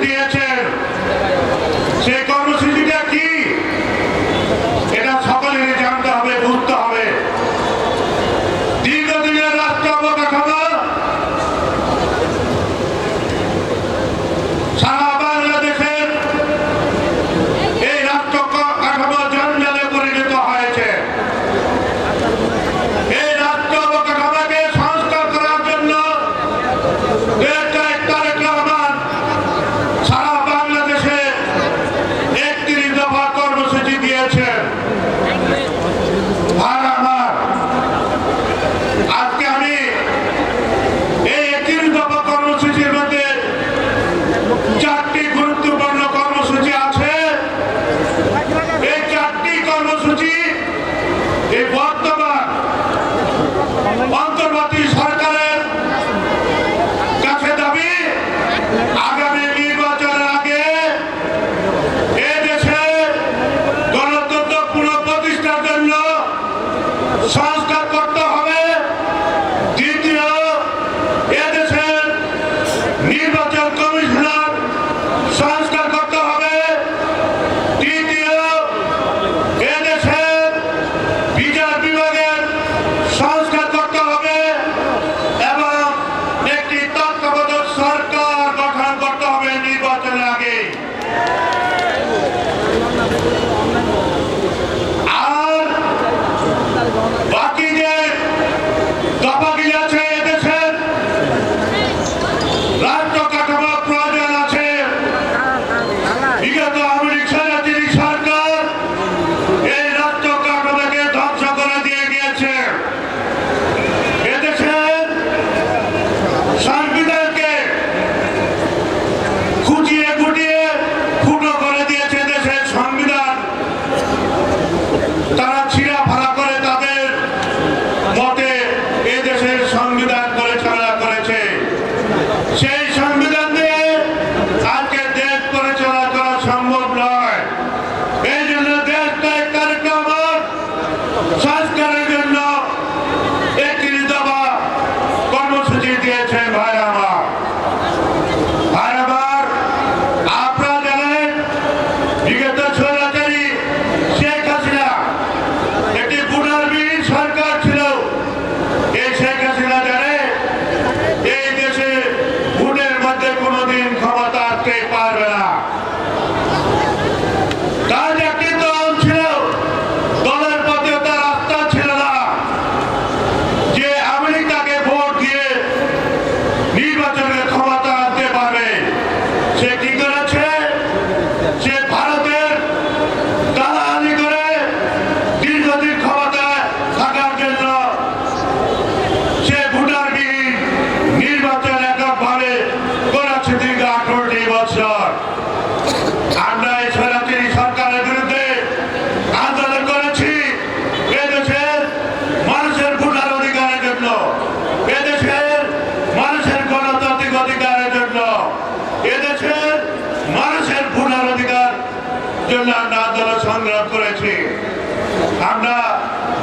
Yeah. Sal আন্দোলন সংগ্রাম করেছি। আমরা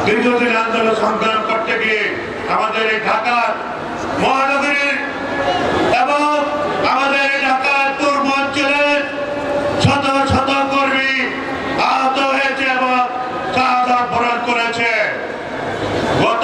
দীর্ঘদিন আন্দোলন সংগ্রাম করতে গিয়ে আমাদের এই ঢাকার মহানগরীর এবং আমাদের এই ঢাকার পূর্ব অঞ্চলের শত শত কর্মী আহত হয়েছে এবং শাহাদাত বরণ করেছে। গত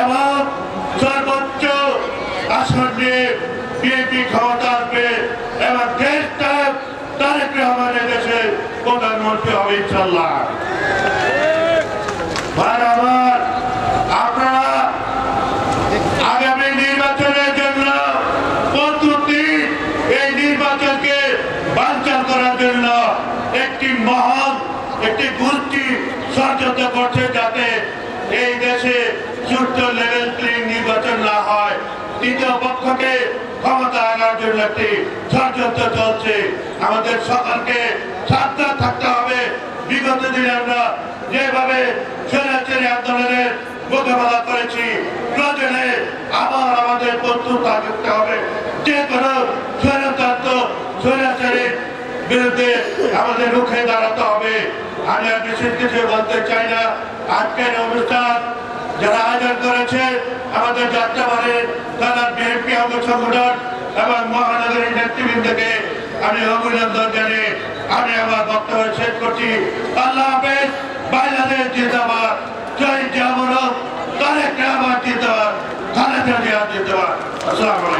এবং সর্বোচ্চ আসন নিয়ে বিএনপি দেশে প্রধানমন্ত্রী হবে ইনশাল্লাহ আমার আপনারা আগামী নির্বাচনের জন্য প্রস্তুতি এই নির্বাচনকে বাঞ্চাল করার জন্য একটি মহল একটি গোষ্ঠী ষড়যন্ত্র করছে যাতে এই দেশে সুষ্ঠু লেভেল প্লেইং নির্বাচন না হয়। তৃতীয় পক্ষকে ক্ষমতা আনার জন্য একটি ষড়যন্ত্র চলছে। আমাদের সকলকে সাবধান থাকতে হবে। বিগত দিনে আমরা যেভাবে স্বৈরাচারী আন্দোলনের মোকাবেলা করেছি, প্রয়োজনে আবার আমাদের প্রস্তুত থাকতে হবে। আমাদের রুখে দাঁড়াতে হবে। আমি আর বিশেষ কিছু বলতে চাই না। আজকের অনুষ্ঠান যারা আয়োজন করেছে, আমাদের যাত্রাবাড়ির থানার বিএনপি অঙ্গ সংগঠন এবং মহানগরীর নেতৃবৃন্দকে আমি অভিনন্দন জানিয়ে আমি আমার বক্তব্য শেষ করছি। আল্লাহ হাফেজ, বাংলাদেশ জিন্দাবাদ। জয় জামরক তারেক রহমান জিন্দাবাদ। জিয়া জিন্দাবাদ। আসসালামু